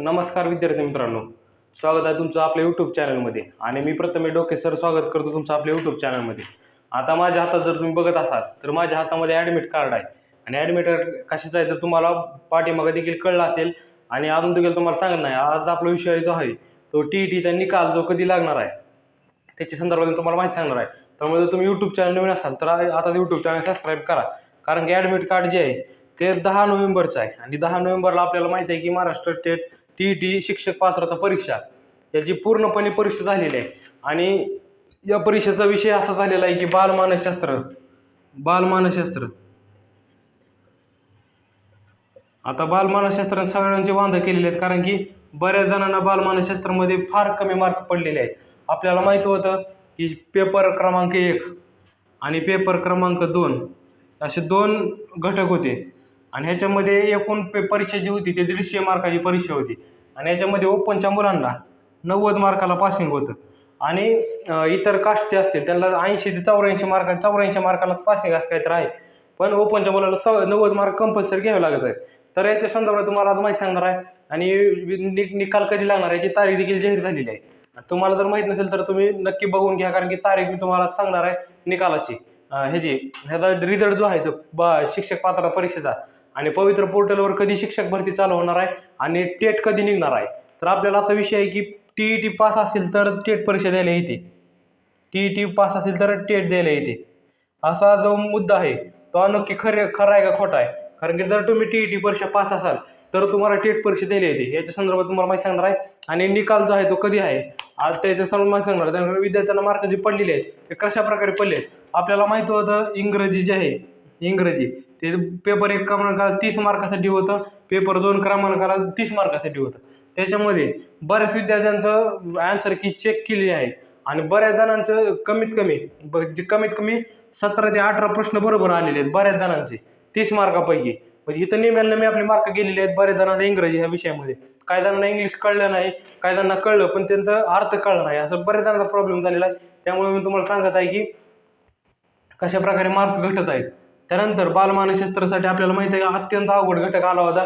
नमस्कार विद्यार्थी मित्रांनो. स्वागत आहे तुमचं आपल्या यूट्यूब चॅनलमध्ये आणि मी प्रथमे डोके सर स्वागत करतो तुमचं आपल्या यूट्यूब चॅनलमध्ये आता माझ्या हातात जर तुम्ही बघत असाल तर माझ्या हातामध्ये ॲडमिट कार्ड आहे. आणि ॲडमिट कार्ड कशाचं आहे तर तुम्हाला पाठीमागं देखील कळलं असेल. आणि अजून देखील तुम्हाला सांगत नाही आज आपला विषय जो आहे तो टी ई टीचा निकाल जो कधी लागणार आहे त्याच्या संदर्भात तुम्हाला माहिती सांगणार आहे. त्यामुळे जर तुम्ही यूट्यूब चॅनल नवीन असाल तर आता यूट्यूब चॅनल सबस्क्राईब करा. कारण की ॲडमिट कार्ड जे आहे ते दहा नोव्हेंबरचं आहे. आणि दहा नोव्हेंबरला आपल्याला माहिती आहे की Maharashtra state T E T शिक्षक पात्रता परीक्षा. याची पूर्णपणे परीक्षा झालेली आहे. आणि या परीक्षेचा विषय असा झालेला आहे की बालमानसशास्त्र बालमानसशास्त्र आता बालमानसशास्त्रात सगळ्यांचे वांधे केलेले आहेत कारण की बऱ्याच जणांना बालमानसशास्त्रामध्ये फार कमी मार्क पडलेले आहेत. आपल्याला माहीत होतं की पेपर क्रमांक एक आणि पेपर क्रमांक दोन असे दोन घटक होते. आणि ह्याच्यामध्ये एकूण पे परीक्षा जी होती ती दीडशे मार्काची परीक्षा होती. आणि याच्यामध्ये ओपनच्या मुलांना नव्वद मार्काला पासिंग होतं. आणि इतर कास्टचे असतील त्यांना ऐंशी ते चौऱ्याऐंशी मार्का चौऱ्याऐंशी मार्कालाच पासिंग असं काहीतरी आहे. पण ओपनच्या मुलाला चौ नव्वद मार्क कंपल्सरी घ्यावे लागत आहेत. तर याच्या संदर्भात तुम्हाला आज माहिती सांगणार आहे. आणि नि निकाल कधी लागणार याची तारीख देखील जाहीर झालेली आहे. तुम्हाला जर माहीत नसेल तर तुम्ही नक्की बघून घ्या कारण की तारीख मी तुम्हाला सांगणार आहे निकालाची. ह्याची ह्याचा रिझल्ट जो आहे तो बा शिक्षक पात्रता परीक्षेचा. आणि पवित्र पोर्टलवर कधी शिक्षक भरती चालू होणार आहे आणि टेट कधी निघणार आहे? तर आपल्याला असा विषय आहे की टी ई टी पास असेल तर टेट परीक्षा द्यायला येते. टी ई टी पास असेल तर टेट द्यायला येते. असा जो मुद्दा आहे तो नक्की खरे खरा आहे का खोटा आहे? कारण की जर तुम्ही टी ई टी परीक्षा पास असाल तर तुम्हाला टेट परीक्षा द्यायला येते. याच्या संदर्भात तुम्हाला माहिती सांगणार आहे. आणि निकाल जो आहे तो कधी आहे? त्याच्या संदर्भात माहिती सांगणार आहे. त्यामुळे विद्यार्थ्यांना मार्क जे पडलेले आहेत ते कशा प्रकारे पडले आहेत आपल्याला माहिती होतं इंग्रजी जे आहे इंग्रजी. ते पेपर एक क्रमांकाला तीस मार्कासाठी होतं. पेपर दोन क्रमांकाला तीस मार्कासाठी होतं. त्याच्यामध्ये बऱ्याच विद्यार्थ्यांचं आन्सर की चेक केली आहे. आणि बऱ्याच जणांचं कमीत कमी ब- जे कमीत कमी सतरा ते अठरा प्रश्न बरोबर आलेले आहेत बऱ्याच जणांचे. तीस मार्कापैकी. म्हणजे इथं निम्याला मी आपले मार्क गेलेले आहेत बऱ्याच जणांना इंग्रजी ह्या विषयामध्ये. काही जणांना इंग्लिश कळलं नाही काही जणांना कळलं पण त्यांचा अर्थ कळला नाही. असं बऱ्याच जणांचा प्रॉब्लेम झालेला आहे. त्यामुळे मी तुम्हाला सांगत आहे की कशा प्रकारे मार्क घटत आहेत. त्यानंतर बालमानसशास्त्रासाठी आपल्याला माहिती आहे अत्यंत अवघड घटक आला होता.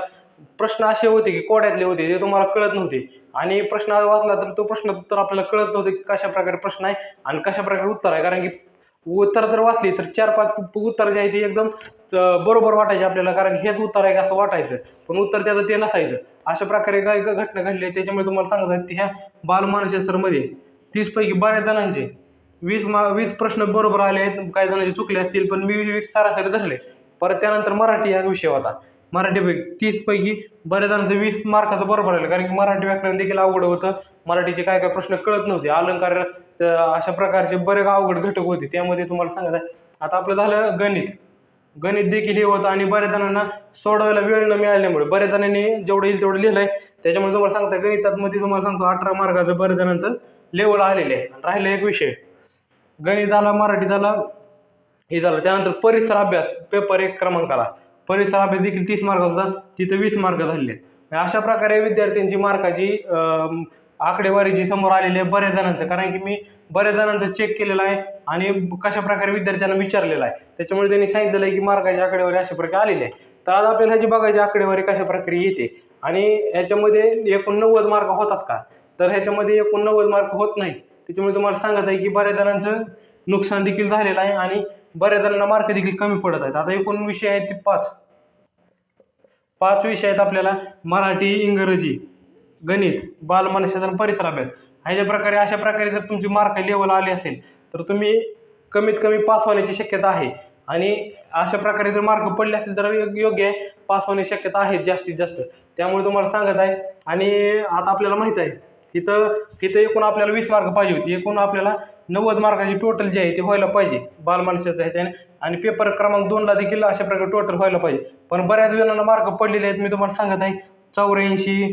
प्रश्न असे होते की कोड्यातले होते जे तुम्हाला कळत नव्हते. आणि प्रश्न वाचला तर तो प्रश्न उत्तर आपल्याला कळत नव्हते की कशा प्रकारे प्रश्न आहे आणि कशा प्रकारे उत्तर आहे. कारण की उत्तर जर वाचली तर चार पाच उत्तर जे आहे ते एकदम बरोबर वाटायचे आपल्याला. कारण हेच उत्तर आहे का असं वाटायचं. पण उत्तर त्याचं ते नसायचं. अशा प्रकारे काय घटना घडली. आहे त्याच्यामुळे तुम्हाला सांगत आहे की ह्या बालमानसशास्त्रामध्ये तीसपैकी बऱ्याच जणांचे वीस मा वीस प्रश्न बरोबर आले आहेत काही जणांचे चुकले असतील पण मी वीस सरासरी धरले. परत त्यानंतर मराठी हा विषय होता. मराठीपैकी तीसपैकी बऱ्याच जणांचं वीस मार्काचं बरोबर आलं कारण की मराठी व्याकरण देखील अवघड होतं. मराठीचे काय काय प्रश्न कळत नव्हते. अलंकार अशा प्रकारचे बरेच अवघड घटक होते. त्यामध्ये तुम्हाला सांगत आहे. आता आपलं झालं गणित. गणित देखील हे होतं आणि बऱ्याच जणांना सोडवायला वेळ न मिळाल्यामुळे बऱ्याच जणांनी जेवढं येईल तेवढं लिहिलं आहे त्याच्यामुळे तुम्हाला सांगता गणितामध्ये तुम्हाला सांगतो अठरा मार्काचं बऱ्याच जणांचं लेवल आलेलं आहे. आणि राहिलं एक विषय. गणित झाला मराठी झाला हे झालं. त्यानंतर परिसर अभ्यास पेपर एक क्रमांकाला. परिसर अभ्यास देखील तीस मार्क होता तिथं वीस मार्क झालेले. आहेत अशा प्रकारे विद्यार्थ्यांची मार्काची आकडेवारीची आकडेवारी जी समोर आलेली आहे बऱ्याच जणांचं. कारण की मी बऱ्याच जणांचं चेक केलेलं आहे आणि कशा प्रकारे विद्यार्थ्यांना विचारलेलं आहे. त्याच्यामुळे त्यांनी सांगितलेलं आहे की मार्काची आकडेवारी अशा प्रकारे आलेली आहे. तर आज आपल्याला ह्याची बघायची आकडेवारी कशा प्रकारे येते. आणि ह्याच्यामध्ये एकूण नव्वद मार्क होतात का? तर ह्याच्यामध्ये एकूण नव्वद मार्क होत नाहीत. त्याच्यामुळे तुम्हाला सांगत आहे की बऱ्याच जणांचं नुकसान देखील झालेलं आहे आणि बऱ्याच जणांना मार्क देखील कमी पडत आहेत. आता एकूण विषय आहेत ते पाच. पाच विषय आहेत आपल्याला. मराठी इंग्रजी गणित बालमानसशास्त्र आणि परिसर अभ्यास. ह्याच्या प्रकारे अशा प्रकारे जर तुमची मार्क लेवल आली असेल तर तुम्ही कमीत कमी पास होण्याची शक्यता आहे. आणि अशा प्रकारे जर मार्क पडले असेल तर योग्य आहे. पास होण्याची शक्यता आहे जास्तीत जास्त. त्यामुळे तुम्हाला सांगत आहे. आणि आता आपल्याला माहीत आहे इथं इथं एकूण आपल्याला वीस मार्क पाहिजे होती. एकूण आपल्याला नव्वद मार्काची टोटल जे आहे ते व्हायला पाहिजे. बालमानसाचं ह्याच्याने. आणि पेपर क्रमांक दोनला देखील अशा प्रकारे टोटल व्हायला पाहिजे. पण बऱ्याच वेळांना मार्क पडलेले आहेत. मी तुम्हाला सांगत आहे. चौऱ्याऐंशी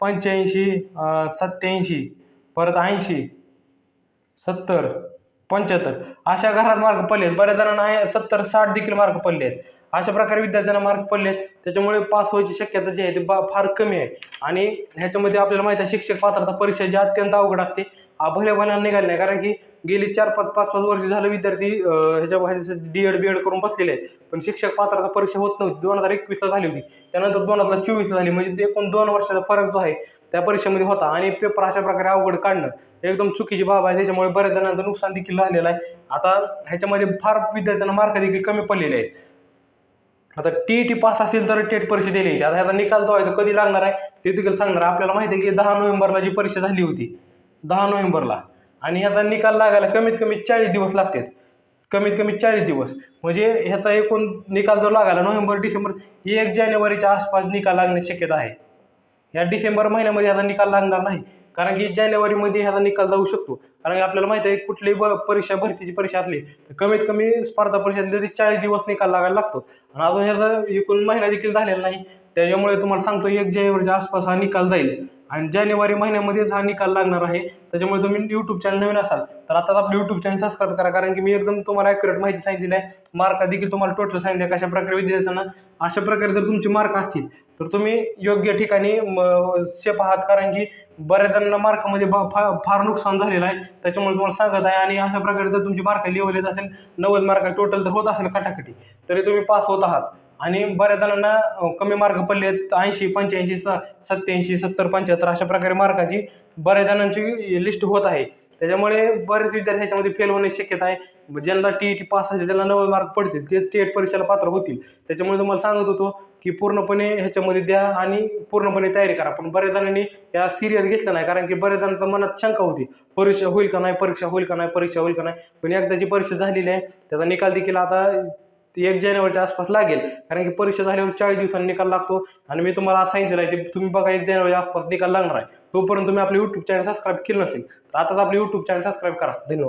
पंच्याऐंशी सत्त्याऐंशी सत्याऐंशी परत ऐंशी सत्तर पंच्याहत्तर. अशा घरात मार्क पडले आहेत. बऱ्याच जणांना आहे सत्तर साठ देखील मार्क पडले आहेत. अशा प्रकारे विद्यार्थ्यांना मार्क पडले आहेत. त्याच्यामुळे पास व्हायची शक्यता जी आहे ती बा फार कमी आहे. आणि ह्याच्यामध्ये आपल्याला माहिती आहे शिक्षक पात्रता परीक्षा जी अत्यंत अवघड असते. भल्या निघाले नाही. कारण की गेली चार पाच पाच पाच वर्ष झालं विद्यार्थी ह्याच्या बाहेर डी एड बी एड करून बसलेले आहेत. पण शिक्षक पात्रता परीक्षा होत नव्हती. दोन हजार एकवीसला झाली होती. त्यानंतर दोन हजार चोवीसला झाली. म्हणजे ते एकूण दोन वर्षाचा फरक जो आहे त्या परीक्षेमध्ये होता. आणि पेपर अशा प्रकारे अवघड काढणं एकदम चुकीची बाब आहे. त्याच्यामुळे बऱ्याच जणांचं नुकसान देखील झालेलं आहे. आता ह्याच्यामध्ये फार विद्यार्थ्यांना मार्क देखील कमी पडलेले आहेत. आता टी टी पास असेल तर टेट परीक्षा दिली आता ह्याचा निकाल जो आहे तो कधी लागणार आहे ते देखील सांगणार. आपल्याला माहिती आहे की दहा नोव्हेंबरला जी परीक्षा झाली होती दहा नोव्हेंबरला. आणि ह्याचा निकाल लागायला कमीत कमी चाळीस दिवस लागतात. कमीत कमी चाळीस दिवस. म्हणजे ह्याचा एकूण निकाल जर लागायला नोव्हेंबर डिसेंबर एक जानेवारीच्या आसपास निकाल लागण्याची शक्यता आहे. या डिसेंबर महिन्यामध्ये ह्याचा निकाल लागणार नाही. कारण की जानेवारीमध्ये ह्याचा निकाल जाऊ शकतो. कारण की आपल्याला माहिती आहे कुठलीही ब परीक्षा भरतीची परीक्षा असली तर कमीत कमी स्पर्धा परीक्षा तरी चाळीस दिवस निकाल लागायला लागतो. आणि अजून ह्याचा एकूण महिना देखील झालेला नाही. त्याच्यामुळे तुम्हाला सांगतो एक जानेवारीच्या आसपास हा निकाल जाईल. आणि जानेवारी महिन्यामध्येच हा निकाल लागणार आहे. त्याच्यामुळे तुम्ही यूट्यूब चॅनल नवीन असाल तर आता आपलं यूट्यूब चॅनल सबस्क्राईब करा कारण की मी एकदम तुम्हाला ॲक्युरेट माहिती सांगितलेली आहे. मार्क देखील तुम्हाला टोटल सांगितले कशा प्रकारे विद्यार्थ्यांना अशा प्रकारे जर तुमचे मार्क असतील तर तुम्ही योग्य ठिकाणी सेफ आहात कारण की बऱ्याच जणांना मार्कामध्ये ब- फा फार नुकसान झालेलं आहे. त्याच्यामुळे तुम्हाला सांगत आहे आणि अशा प्रकारे जर तुमची मार्क लेवल येत असेल नव्वद मार्क टोटल जर होत असेल कटाकटी तरी तुम्ही पास होत आहात. आणि बऱ्याच जणांना कमी मार्क पडले आहेत ऐंशी पंच्याऐंशी स सत्याऐंशी सत्तर पंच्याहत्तर अशा प्रकारे मार्काची बऱ्याच जणांची लिस्ट होत आहे. त्याच्यामुळे बरेच विद्यार्थी ह्याच्यामध्ये फेल होण्याची शक्यता आहे. ज्यांना टी ई टी पास असेल त्यांना नव्वद मार्क पडतील ते टेट परीक्षेला पात्र होतील. त्याच्यामुळे तुम्हाला सांगत होतो की पूर्णपणे ह्याच्यामध्ये द्या आणि पूर्णपणे तयारी करा. पण बऱ्याच जणांनी या सिरियस घेतलं नाही कारण की बऱ्याच जणांचा मनात शंका होती. परीक्षा होईल का नाही परीक्षा होईल का नाही परीक्षा होईल का नाही. पण एकदाची परीक्षा झालेली आहे त्याचा निकाल देखील आता ती एक जानेवारीच्या आसपास लागेल. कारण की परीक्षा झाल्यावर चाळीस दिवसांनी निकाल लागतो. आणि मी तुम्हाला आज सांगितलेलं आहे ते तुम्ही बघा एक जानेवारीच्या आसपास निकाल लागणार आहे. तोपर्यंत तुम्ही आपलं यूट्यूब चॅनल सबस्क्राईब केलं नसेल तर आताच आपलं यूट्यूब चॅनल सबस्क्राईब करा. धन्यवाद.